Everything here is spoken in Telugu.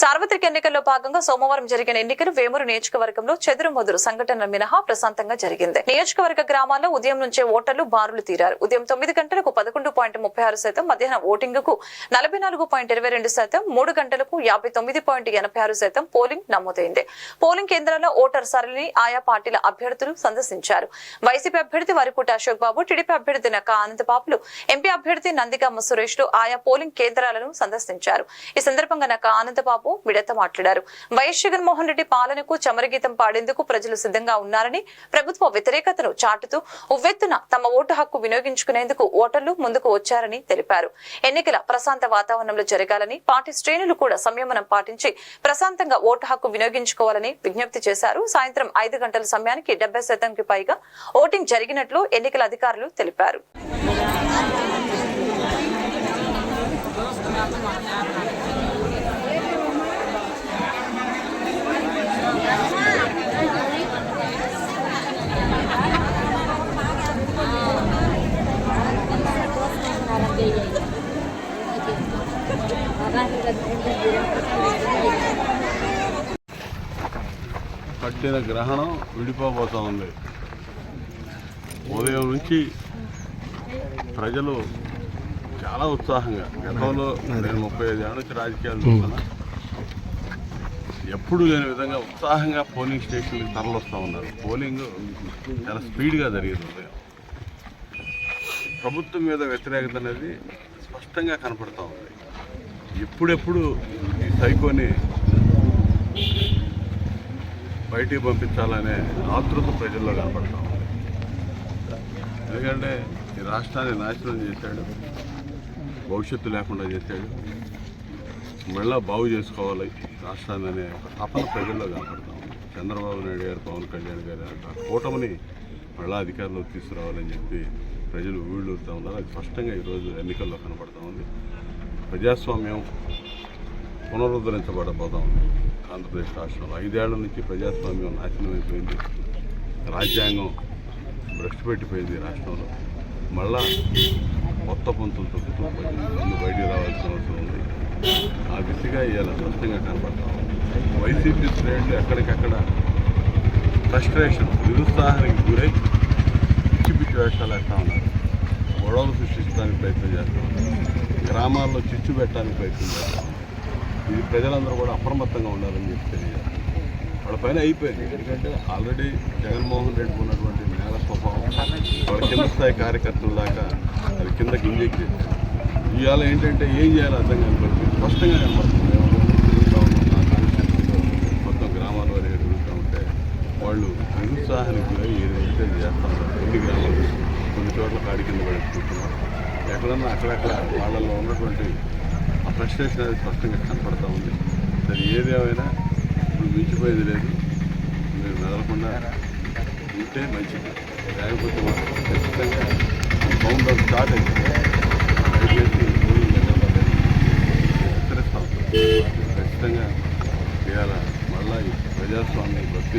సార్వత్రిక ఎన్నికల్లో భాగంగా సోమవారం జరిగిన ఎన్నికలు వేమూరు నియోజకవర్గంలో చెదురు మొదురు సంఘటనల మినహా ప్రశాంతంగా జరిగింది. నియోజకవర్గ గ్రామాల్లో ఉదయం నుంచే ఓటర్లు బారులు తీరారు. ఉదయం తొమ్మిది గంటలకు పదకొండు పాయింట్ ముప్పై ఆరు శాతం మధ్యాహ్నం ఓటింగ్కు నలభై నాలుగు పాయింట్ ఇరవై రెండు శాతం మూడు గంటలకు యాభై తొమ్మిది పాయింట్ ఎనభై ఆరు శాతం పోలింగ్ నమోదైంది. పోలింగ్ కేంద్రాల్లో ఓటర్ సరళిని ఆయా పార్టీల అభ్యర్థులు సందర్శించారు. వైసీపీ అభ్యర్థి వరిపుటి అశోక్ బాబు టీడీపీ అభ్యర్థి నక్క ఆనందబాబులు ఎంపీ అభ్యర్థి నందిగామ సురేష్లు ఆయా పోలింగ్ కేంద్రాలను సందర్శించారు. ఈ సందర్భంగా నక్క ఆనందబాబు విడత మాట్లాడారు. వైఎస్ జగన్మోహన్ రెడ్డి పాలనకు చమరగీతం పాడేందుకు ప్రజలు సిద్ధంగా ఉన్నారని ప్రభుత్వ వ్యతిరేకతను చాటుతూ ఉవ్వెత్తున తమ ఓటు హక్కు వినియోగించుకునేందుకు ఓటర్లు ముందుకు వచ్చారని తెలిపారు. ఎన్నికల ప్రశాంత వాతావరణంలో జరగాలని పార్టీ శ్రేణులు కూడా సంయమనం పాటించి ప్రశాంతంగా ఓటు హక్కు వినియోగించుకోవాలని విజ్ఞప్తి చేశారు. సాయంత్రం ఐదు గంటల సమయానికి డెబ్బై శాతంకి పైగా ఓటింగ్ జరిగినట్లు ఎన్నికల అధికారులు తెలిపారు. పట్టిన గ్రహణం విడిపోబోతా ఉంది ఉదయం నుంచి ప్రజలు చాలా ఉత్సాహంగా గతంలో నేను ముప్పై ఐదు ఏళ్ళ నుంచి రాజకీయాలు ఎప్పుడు లేని విధంగా ఉత్సాహంగా పోలింగ్ స్టేషన్కి తరలిస్తూ ఉన్నారు. పోలింగ్ చాలా స్పీడ్గా జరిగింది ఉదయం. ప్రభుత్వం మీద వ్యతిరేకత అనేది స్పష్టంగా కనపడుతూ ఉంది. ఎప్పుడెప్పుడు ఈ సైకోని బయటికి పంపించాలనే ఆతృత ప్రజల్లో కనపడతా. ఉంది ఎందుకంటే ఈ రాష్ట్రాన్ని నాశనం చేశాడు భవిష్యత్తు లేకుండా చేశాడు. మళ్ళా బాగు చేసుకోవాలి రాష్ట్రాన్ని అనే ఒక తపన ప్రజల్లో కనపడతా. ఉంది చంద్రబాబు నాయుడు గారు పవన్ కళ్యాణ్ గారు ఆ కూటమిని మళ్ళా అధికారంలోకి తీసుకురావాలని చెప్పి ప్రజలు ఊళ్ళూరుతూ ఉన్నారు. అది స్పష్టంగా ఈరోజు ఎన్నికల్లో కనపడతా ఉంది. ప్రజాస్వామ్యం పునరుద్ధరించబడబోతా ఉంది ఆంధ్రప్రదేశ్ రాష్ట్రంలో ఐదేళ్ళ నుంచి ప్రజాస్వామ్యం నాశనం అయిపోయింది రాజ్యాంగం భ్రష్టు పెట్టిపోయింది ఈ రాష్ట్రంలో. మళ్ళా కొత్త పంతులు తొక్కుతూ ముందు బయటికి రావాల్సిన అవసరం ఉంది. ఆ దిశగా ఇవాళ స్పష్టంగా కనబడతాం వైసీపీ శ్రేణులు ఎక్కడికక్కడ ఫ్రస్ట్రేషన్ నిరుత్సాహానికి గురై పిచ్చి పిచ్చి వేషాలు వేస్తూ ఉన్నారు. గొడవలు సృష్టించడానికి ప్రయత్నం చేస్తూ. గ్రామాల్లో చిచ్చు పెట్టడానికి ప్రయత్నం చేస్తూ. ఇది ప్రజలందరూ కూడా అప్రమత్తంగా ఉండాలని చెప్పి తెలియజేస్తారు వాళ్ళ పైన అయిపోయింది. ఎందుకంటే ఆల్రెడీ జగన్మోహన్ రెడ్డి ఉన్నటువంటి నేల స్వభావం వాళ్ళ కింద స్థాయి కార్యకర్తల దాకా అది కిందకి ఇంజెక్ట్ చేశారు. ఇవాళ ఏంటంటే ఏం చేయాలో అర్థం కనపడుతుంది స్పష్టంగా కనపడుతుంది. కొన్ని చోట్ల కాడి కింద పడేసుకుంటున్నారు. ఎక్కడన్నా అక్కడక్కడ వాళ్ళల్లో ఉన్నటువంటి ఆ ఫ్రస్ట్రేషన్ అనేది స్పష్టంగా కనపడతా ఉంది. సరే ఏమైనా ఇప్పుడు మించిపోయేది లేదు. మీరు మెదలకుండా ఉంటే మంచిది. లేకపోతే ఖచ్చితంగా బౌండర్ స్టార్ట్ అయింది.